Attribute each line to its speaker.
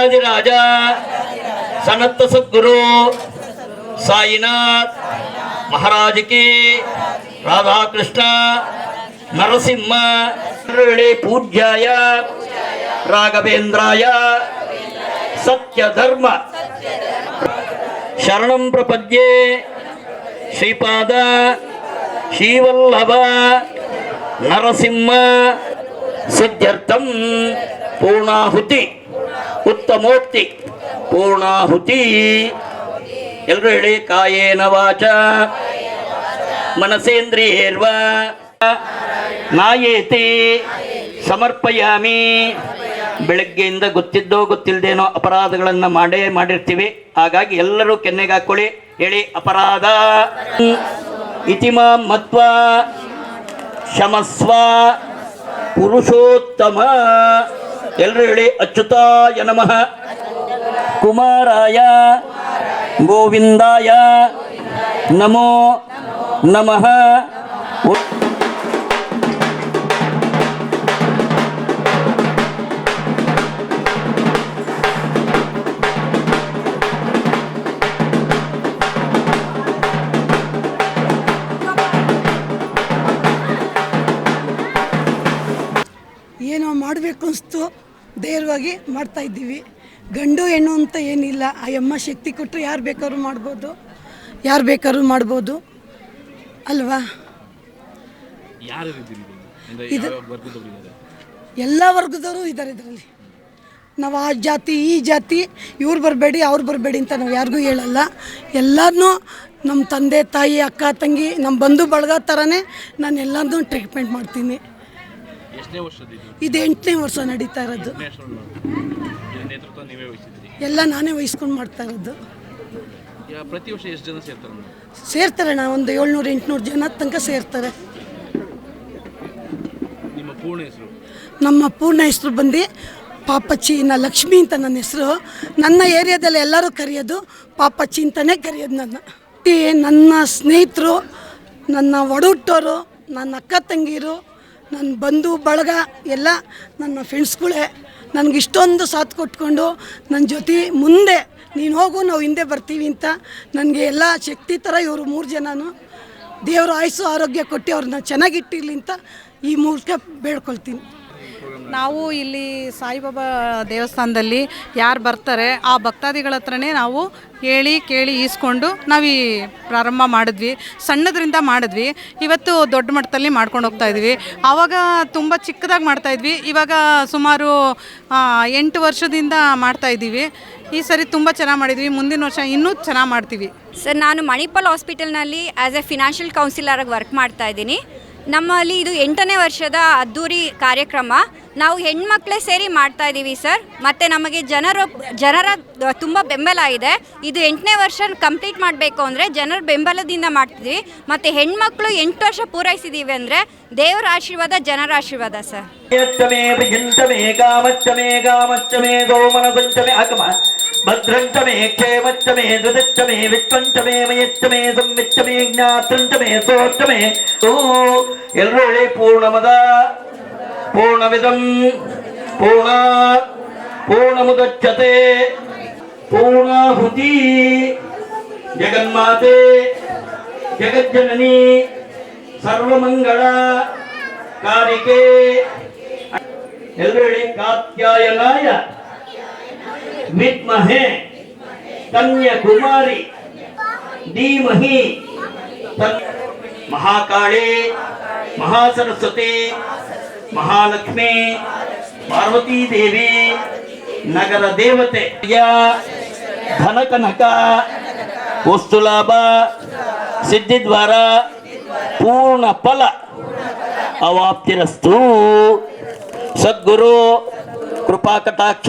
Speaker 1: రాజాదిరాజా సనత్ సద్గురు సాయినాథ్ మహారాజుకి రాధాకృష్ణ నరసింహ పూజ్యాయ రాఘవేంద్రాయ సత్యధర్మ. శరణం ప్రపద్యే శ్రీపాద శ్రీవల్లభ నరసింహ సిద్ధ్యర్థం పూర్ణాహుతి. ಉತ್ತಮೋಕ್ತಿ. ಪೂರ್ಣಾಹುತಿ. ಎಲ್ಲರೂ ಹೇಳಿ, ಕಾಯೇನ ವಾಚ. ಮನಸೇಂದ್ರಿಯೇರ್ವ. ನಾಯೇತಿ. ಸಮರ್ಪಯಾಮಿ. ಬೆಳಗ್ಗೆಯಿಂದ ಗೊತ್ತಿದ್ದೋ ಗೊತ್ತಿಲ್ಲದೇನೋ ಅಪರಾಧಗಳನ್ನು ಮಾಡೇ ಮಾಡಿರ್ತೀವಿ. ಹಾಗಾಗಿ ಎಲ್ಲರೂ ಕೆನ್ನೆಗೆ ಹಾಕೊಳ್ಳಿ. ಹೇಳಿ, ಅಪರಾಧ. ಇತಿಮ ಮತ್ವ. ಶಮಸ್ವ. ಪುರುಷೋತ್ತಮ. ಎಲ್ಲರೂ ಹೇಳಿ ಅಚ್ಯುತಾಯ ನಮಃ. ಕುಮಾರಾಯ ಗೋವಿಂದಾಯ. ನಮೋ ನಮಃ.
Speaker 2: ಏನೋ ಮಾಡಬೇಕು ಅನಿಸ್ತು. ಧೈರ್ಯವಾಗಿ ಮಾಡ್ತಾ ಇದ್ದೀವಿ. ಗಂಡು ಹೆಣ್ಣು ಅಂತ ಏನಿಲ್ಲ. ಆ ಅಮ್ಮ ಶಕ್ತಿ ಕೊಟ್ಟರೆ ಯಾರು ಬೇಕಾದ್ರೂ ಮಾಡ್ಬೋದು. ಯಾರು ಬೇಕಾದ್ರೂ ಮಾಡ್ಬೋದು. ಅಲ್ವಾ? ಇದು- ಎಲ್ಲ ವರ್ಗದವರು ಇದ್ದಾರೆ ಇದರಲ್ಲಿ. ನಾವು ಆ ಜಾತಿ ಈ ಜಾತಿ ಇವ್ರು ಬರಬೇಡಿ ಅವ್ರು ಬರಬೇಡಿ ಅಂತ ನಾವು ಯಾರಿಗೂ ಹೇಳಲ್ಲ. ಎಲ್ಲರನ್ನೂ ನಮ್ಮ ತಂದೆ ತಾಯಿ ಅಕ್ಕ ತಂಗಿ ನಮ್ಮ ಬಂಧು ಬಳಗ ಥರನೇ ನಾನು ಎಲ್ಲರನ್ನೂ ಟ್ರೀಟ್ಮೆಂಟ್ ಮಾಡ್ತೀನಿ.
Speaker 3: ಎಷ್ಟನೇ ಇದು?
Speaker 2: ಎಂಟನೇ ವರ್ಷ ನಡೀತಾ ಇರೋದು.
Speaker 3: ನ್ಯಾಷನಲ್ ಇದು ನೇತೃತ್ವ ನೀವೇ ವಹಿಸಿದ್ರಿ
Speaker 2: ಎಲ್ಲ ನಾನೇ ವಹಿಸ್ಕೊಂಡು ಮಾಡ್ತಾ ಇರೋದು.
Speaker 3: ಯಾ- ಪ್ರತಿ ವರ್ಷ ಎಷ್ಟು ಜನ ಸೇರ್ತಾರೆ ಮೇಡಮ್?
Speaker 2: ಸೇರ್ತಾರೆ ನಾ ಒಂದು ಏಳ್ನೂರು ಎಂಟುನೂರು ಜನ ತನಕ ಸೇರ್ತಾರೆ.
Speaker 3: ನಿಮ್ಮ ಪೂರ್ಣ ಹೆಸರು?
Speaker 2: ನಮ್ಮ ಪೂರ್ಣ ಹೆಸರು ಬಂದು ಪಾಪಚ್ಚಿ ನ ಲಕ್ಷ್ಮಿ ಅಂತ ನನ್ನ ಹೆಸರು. ನನ್ನ ಏರಿಯಾದಲ್ಲಿ ಎಲ್ಲರೂ ಕರೆಯೋದು ಪಾಪಚ್ಚಿ ಅಂತಲೇ ಕರೆಯೋದು ನನ್ನ. ಈ ನನ್ನ ಸ್ನೇಹಿತರು ನನ್ನ ಒಡಹುಟ್ಟೋರು ನನ್ನ ಅಕ್ಕ ತಂಗಿರು ನನ್ನ ಬಂಧು ಬಳಗ ಎಲ್ಲ ನನ್ನ ಫ್ರೆಂಡ್ಸ್ಗಳೇ ನನಗೆ ಇಷ್ಟೊಂದು ಸಾಥ್ ಕೊಟ್ಕೊಂಡು ನನ್ನ ಜೊತೆ ಮುಂದೆ ನೀನು ಹೋಗು, ನಾವು ಹಿಂದೆ ಬರ್ತೀವಿ ಅಂತ ನನಗೆ ಎಲ್ಲ ಶಕ್ತಿ ಥರ ಇವರು ಮೂರು ಜನನು. ದೇವರು ಆಯಸ್ಸು ಆರೋಗ್ಯ ಕೊಟ್ಟು ಅವ್ರನ್ನ ಚೆನ್ನಾಗಿಟ್ಟಿರಲಿ ಅಂತ ಈ ಮೂಲಕ ಬೇಡ್ಕೊಳ್ತೀನಿ.
Speaker 4: ನಾವು ಇಲ್ಲಿ ಸಾಯಿಬಾಬಾ ದೇವಸ್ಥಾನದಲ್ಲಿ ಯಾರು ಬರ್ತಾರೆ, ಆ ಭಕ್ತಾದಿಗಳ ಹತ್ರನೇ ನಾವು ಹೇಳಿ, ಕೇಳಿ ಈಸ್ಕೊಂಡು ನಾವು ಈ ಪ್ರಾರಂಭ ಮಾಡಿದ್ವಿ. ಸಣ್ಣದ್ರಿಂದ ಮಾಡಿದ್ವಿ. ಇವತ್ತು ದೊಡ್ಡ ಮಟ್ಟದಲ್ಲಿ ಮಾಡ್ಕೊಂಡು ಹೋಗ್ತಾ ಇದ್ವಿ. ಆವಾಗ ತುಂಬ ಚಿಕ್ಕದಾಗಿ ಮಾಡ್ತಾ ಇದ್ವಿ. ಇವಾಗ ಸುಮಾರು ಎಂಟು ವರ್ಷದಿಂದ ಮಾಡ್ತಾ ಇದ್ದೀವಿ. ಈ ಸರಿ ತುಂಬ ಚೆನ್ನಾಗಿ ಮಾಡಿದ್ವಿ. ಮುಂದಿನ ವರ್ಷ ಇನ್ನೂ ಚೆನ್ನಾಗಿ ಮಾಡ್ತೀವಿ.
Speaker 5: ಸರ್, ನಾನು ಮಣಿಪಾಲ್ ಹಾಸ್ಪಿಟಲ್ನಲ್ಲಿ ಆ್ಯಸ್ ಎ ಫಿನಾನ್ಷಿಯಲ್ ಕೌನ್ಸಿಲರಾಗಿ ವರ್ಕ್ ಮಾಡ್ತಾ ಇದ್ದೀನಿ. ನಮ್ಮಲ್ಲಿ ಇದು ಎಂಟನೇ ವರ್ಷದ ಅದ್ದೂರಿ ಕಾರ್ಯಕ್ರಮ. ನಾವು ಹೆಣ್ಮಕ್ಳೇ ಸೇರಿ ಮಾಡ್ತಾ ಇದ್ದೀವಿ ಸರ್. ಮತ್ತು ನಮಗೆ ಜನರ ಜನರ ತುಂಬ ಬೆಂಬಲ ಇದೆ. ಇದು ಎಂಟನೇ ವರ್ಷ ಕಂಪ್ಲೀಟ್ ಮಾಡಬೇಕು ಅಂದರೆ ಜನರ ಬೆಂಬಲದಿಂದ ಮಾಡ್ತಿದ್ವಿ ಮತ್ತು ಹೆಣ್ಮಕ್ಳು ಎಂಟು ವರ್ಷ ಪೂರೈಸಿದ್ದೀವಿ ಅಂದರೆ ದೇವರ ಆಶೀರ್ವಾದ, ಜನರ ಆಶೀರ್ವಾದ ಸರ್.
Speaker 1: ഭദ്രന്തമേ കേമറ്റമേ ദുദറ്റമേ വിക്വന്തമേ മയറ്റമേ സംവിറ്റമേ ജ്ഞാതൃന്തമേ സോറ്റമേ ഓ എല്ലോളെ പൂർണമത പൂർണവിധം പൂർണ പൂർണമുദച്ഛത്തെ പൂർണാഹുതി ജഗന്മാതേ ജഗജ്ജനനി സർവമംഗള കാരികേ എല്ലോളെ കാത്യായനായ विद्महे कन्याकुमारी। धीमहि। महाकाले महासरस्वती। महालक्ष्मी। पार्वती देवी नगर देवते धन कनक वस्तुलाभ। सिद्धि द्वारा पूर्ण फल अवाप्तिरस्तु। सद्गुरु। कृपा कटाक्ष